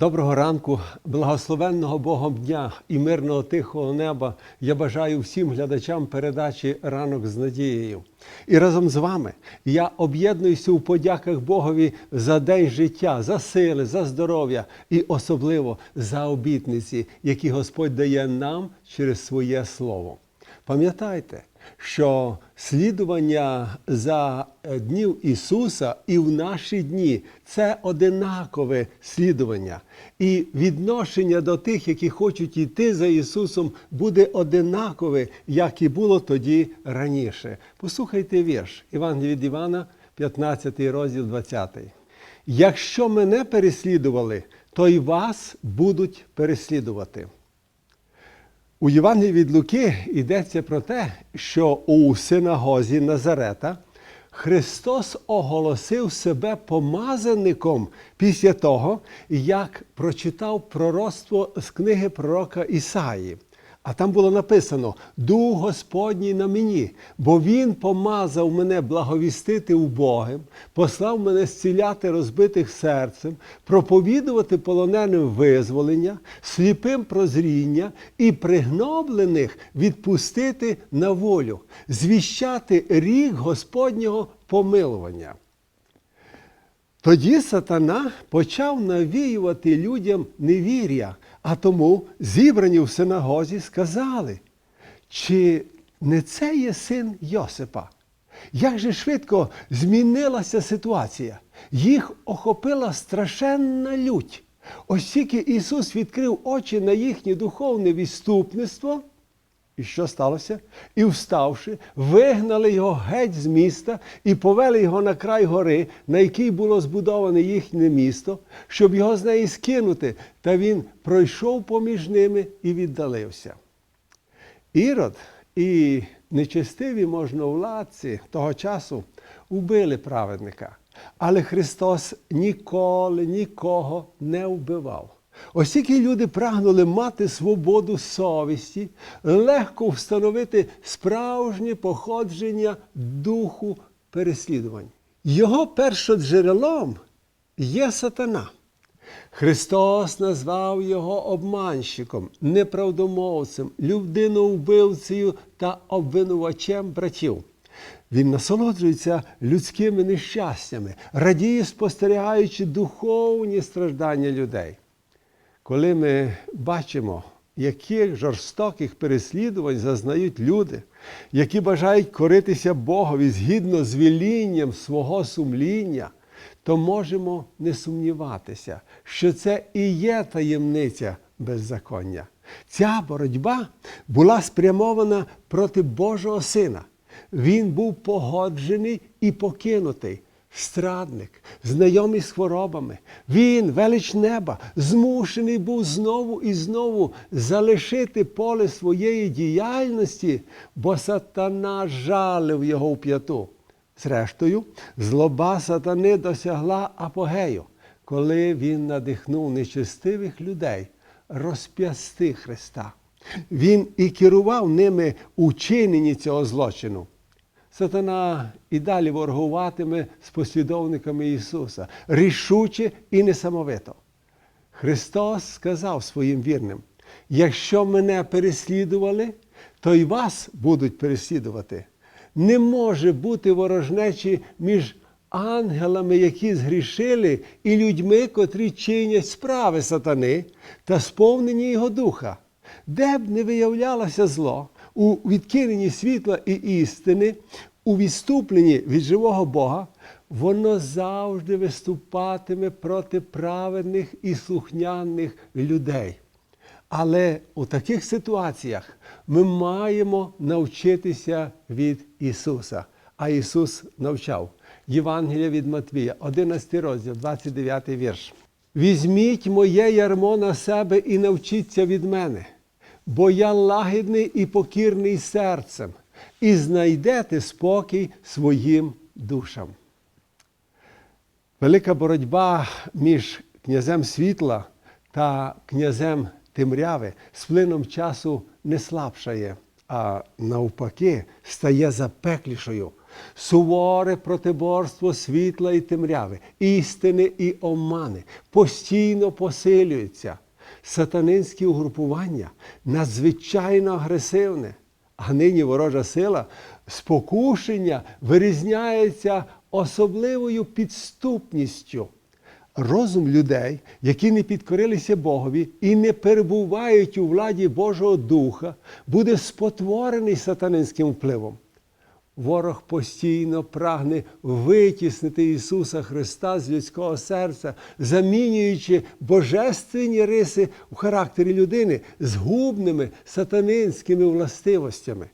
Доброго ранку, благословенного Богом дня і мирного тихого неба. Я бажаю всім глядачам передачі Ранок з надією. І разом з вами я об'єднуюся у подяках Богові за день життя, за сили, за здоров'я і особливо за обітниці, які Господь дає нам через своє слово. Пам'ятайте, що слідування за е, днів Ісуса і в наші дні це одинакове слідування. І відношення до тих, які хочуть йти за Ісусом, буде одинакове, як і було тоді раніше. Послухайте вірш Івангелія від Івана, 15 розділ 20. Якщо мене переслідували, то й вас будуть переслідувати. У Євангелії від Луки йдеться про те, що у синагозі Назарета Христос оголосив себе помазаником після того, як прочитав пророцтво з книги пророка Ісаї. А там було написано: Дух Господній на мені, бо Він помазав мене благовістити убогим, послав мене зціляти розбитих серцем, проповідувати полоненим визволення, сліпим прозріння і пригноблених відпустити на волю, звіщати рік Господнього помилування. Тоді сатана почав навіювати людям невір'я, а тому зібрані в синагозі сказали, чи не це є син Йосипа? Як же швидко змінилася ситуація? Їх охопила страшенна лють. Ось тільки Ісус відкрив очі на їхнє духовне відступництво. І що сталося? І вставши, вигнали його геть з міста і повели його на край гори, на якій було збудоване їхнє місто, щоб його з неї скинути. Та він пройшов поміж ними і віддалився. Ірод і нечестиві можновладці того часу убили праведника. Але Христос ніколи нікого не вбивав. Оскільки люди прагнули мати свободу совісті, легко встановити справжнє походження духу переслідувань. Його першоджерелом є сатана. Христос назвав його обманщиком, неправдомовцем, людиновбивцею та обвинувачем братів. Він насолоджується людськими нещастями, радіє, спостерігаючи духовні страждання людей. Коли ми бачимо, яких жорстоких переслідувань зазнають люди, які бажають коритися Богові згідно з вілінням свого сумління, то можемо не сумніватися, що це і є таємниця беззаконня. Ця боротьба була спрямована проти Божого Сина. Він був погоджений і покинутий. Страдник, знайомий з хворобами, він, велич неба, змушений був знову і знову залишити поле своєї діяльності, бо сатана жалив його в п'яту. Зрештою, злоба сатани досягла апогею, коли він надихнув нечестивих людей розп'ясти Христа. Він і керував ними у чиненні цього злочину. Сатана і далі воргуватиме з послідовниками Ісуса рішуче і несамовито. Христос сказав своїм вірним: якщо мене переслідували, то й вас будуть переслідувати. Не може бути ворожнечі між ангелами, які згрішили, і людьми, котрі чинять справи сатани та сповнені Його духа, де б не виявлялося зло у відкиненні світла і істини, у відступленні від живого Бога, воно завжди виступатиме проти праведних і слухняних людей. Але у таких ситуаціях ми маємо навчитися від Ісуса. А Ісус навчав. Євангелія від Матвія, 11 розділ, 29 вірш. Візьміть моє ярмо на себе і навчіться від мене, бо я лагідний і покірний серцем, і знайдете спокій своїм душам. Велика боротьба між князем світла та князем темряви з плином часу не слабшає, а навпаки стає запеклішою. суворе протиборство світла і темряви, істини і омани постійно посилюється. Сатанинське угрупування надзвичайно агресивне, а нині ворожа сила спокушення вирізняється особливою підступністю. Розум людей, які не підкорилися Богові і не перебувають у владі Божого Духа, буде спотворений сатанинським впливом. Ворог постійно прагне витіснити Ісуса Христа з людського серця, замінюючи божественні риси в характері людини згубними сатанинськими властивостями.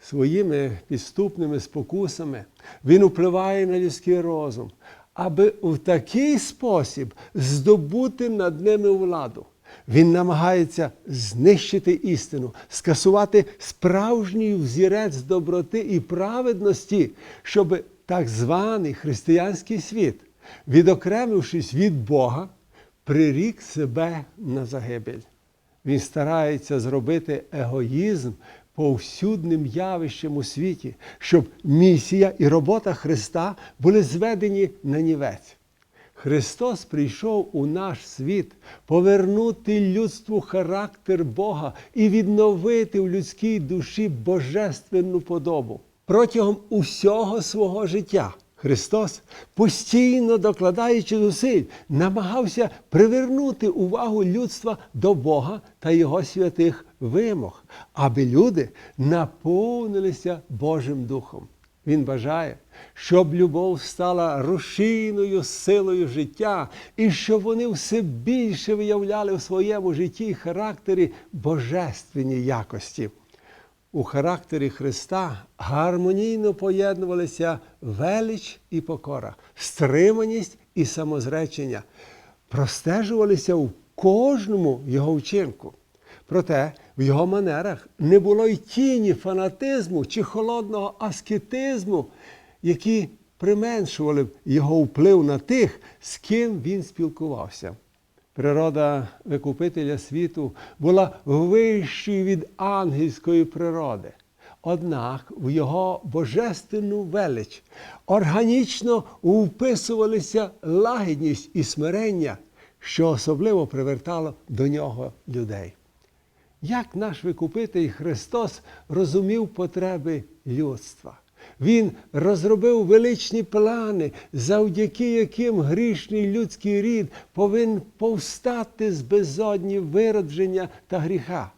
Своїми підступними спокусами він впливає на людський розум, аби в такий спосіб здобути над ними владу. Він намагається знищити істину, скасувати справжній взірець доброти і праведності, щоб так званий християнський світ, відокремившись від Бога, прирік себе на загибель. Він старається зробити егоїзм повсюдним явищем у світі, щоб місія і робота Христа були зведені на нівець. Христос прийшов у наш світ повернути людству характер Бога і відновити в людській душі божественну подобу. Протягом усього свого життя Христос, постійно докладаючи зусиль, намагався привернути увагу людства до Бога та Його святих вимог, аби люди наповнилися Божим Духом. Він бажає, щоб любов стала рушійною силою життя, і щоб вони все більше виявляли в своєму житті і характері божественні якості. У характері Христа гармонійно поєднувалися велич і покора, стриманість і самозречення, простежувалися в кожному його вчинку. Проте в його манерах не було й тіні фанатизму чи холодного аскетизму, які применшували б його вплив на тих, з ким він спілкувався. Природа викупителя світу була вищою від ангельської природи. Однак в його божественну велич органічно вписувалися лагідність і смирення, що особливо привертало до нього людей. Як наш Викупитель Христос розумів потреби людства? Він розробив величні плани, завдяки яким грішний людський рід повинен повстати з безодні виродження та гріха.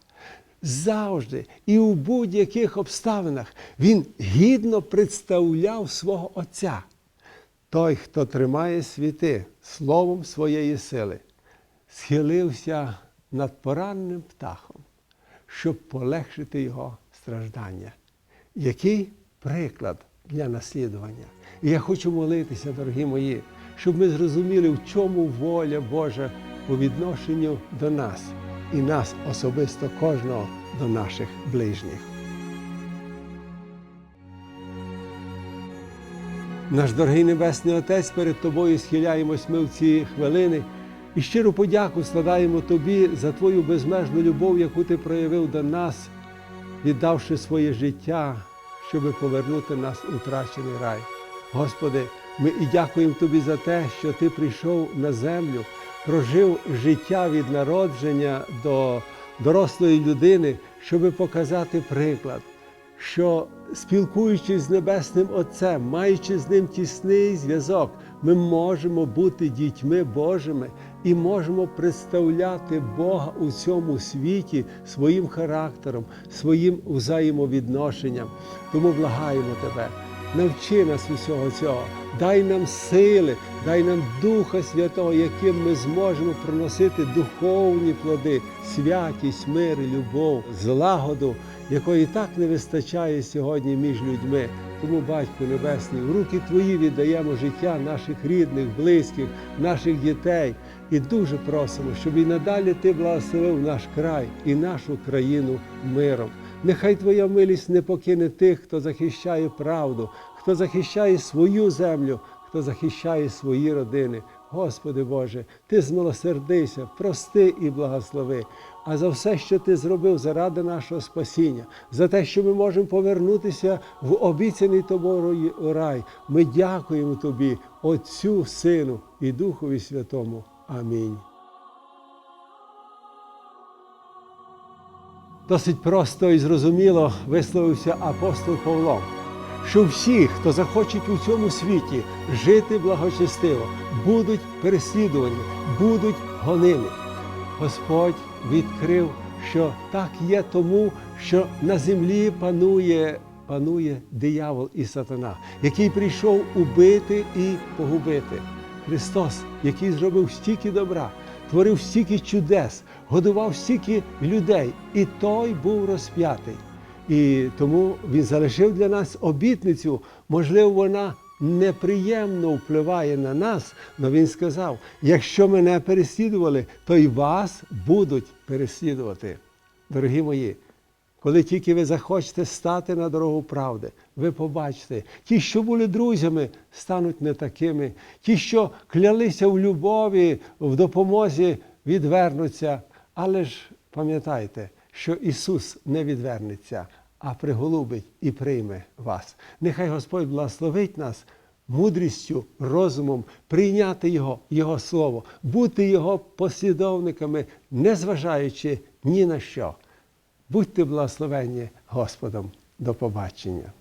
Завжди і у будь-яких обставинах він гідно представляв свого Отця. Той, хто тримає світи словом своєї сили, схилився над поранним птахом, щоб полегшити його страждання. Який приклад для наслідування? І я хочу молитися, дорогі мої, щоб ми зрозуміли, в чому воля Божа по відношенню до нас і нас особисто кожного до наших ближніх. Наш дорогий Небесний Отець, перед Тобою схиляємось ми в ці хвилини і щиру подяку складаємо Тобі за Твою безмежну любов, яку Ти проявив до нас, віддавши своє життя, щоб повернути нас у втрачений рай. Господи, ми і дякуємо Тобі за те, що Ти прийшов на землю, прожив життя від народження до дорослої людини, щоб показати приклад що спілкуючись з Небесним Отцем, маючи з ним тісний зв'язок, ми можемо бути дітьми Божими і можемо представляти Бога у цьому світі своїм характером, своїм взаємовідношенням. Тому благаємо тебе. Навчи нас усього цього, дай нам сили, дай нам Духа Святого, яким ми зможемо приносити духовні плоди, святість, мир, любов, злагоду, якої так не вистачає сьогодні між людьми. Тому, Батько Небесний, в руки Твої віддаємо життя наших рідних, близьких, наших дітей. І дуже просимо, щоб і надалі Ти благословив наш край і нашу країну миром. Нехай Твоя милість не покине тих, хто захищає правду, хто захищає свою землю, хто захищає свої родини. Господи Боже, Ти змилосердися, прости і благослови. А за все, що Ти зробив заради нашого спасіння, за те, що ми можемо повернутися в обіцяний тобою рай, ми дякуємо Тобі, Отцю, Сину і Духові Святому. Амінь. Досить просто і зрозуміло висловився апостол Павло, що всі, хто захочуть у цьому світі жити благочестиво, будуть переслідувані, будуть гонені. Господь відкрив, що так є тому, що на землі панує, панує диявол і сатана, який прийшов убити і погубити. Христос, який зробив стільки добра, творив стільки чудес, годував стільки людей, і той був розп'ятий. І тому він залишив для нас обітницю. Можливо, вона неприємно впливає на нас, але він сказав: якщо мене переслідували, то й вас будуть переслідувати. Дорогі мої, коли тільки ви захочете стати на дорогу правди, ви побачите, ті, що були друзями, стануть не такими. Ті, що клялися в любові, в допомозі, відвернуться. Але ж пам'ятайте, що Ісус не відвернеться, а приголубить і прийме вас. Нехай Господь благословить нас мудрістю, розумом прийняти Його, Його Слово, бути Його послідовниками, незважаючи ні на що. Будьте благословенні Господом. До побачення.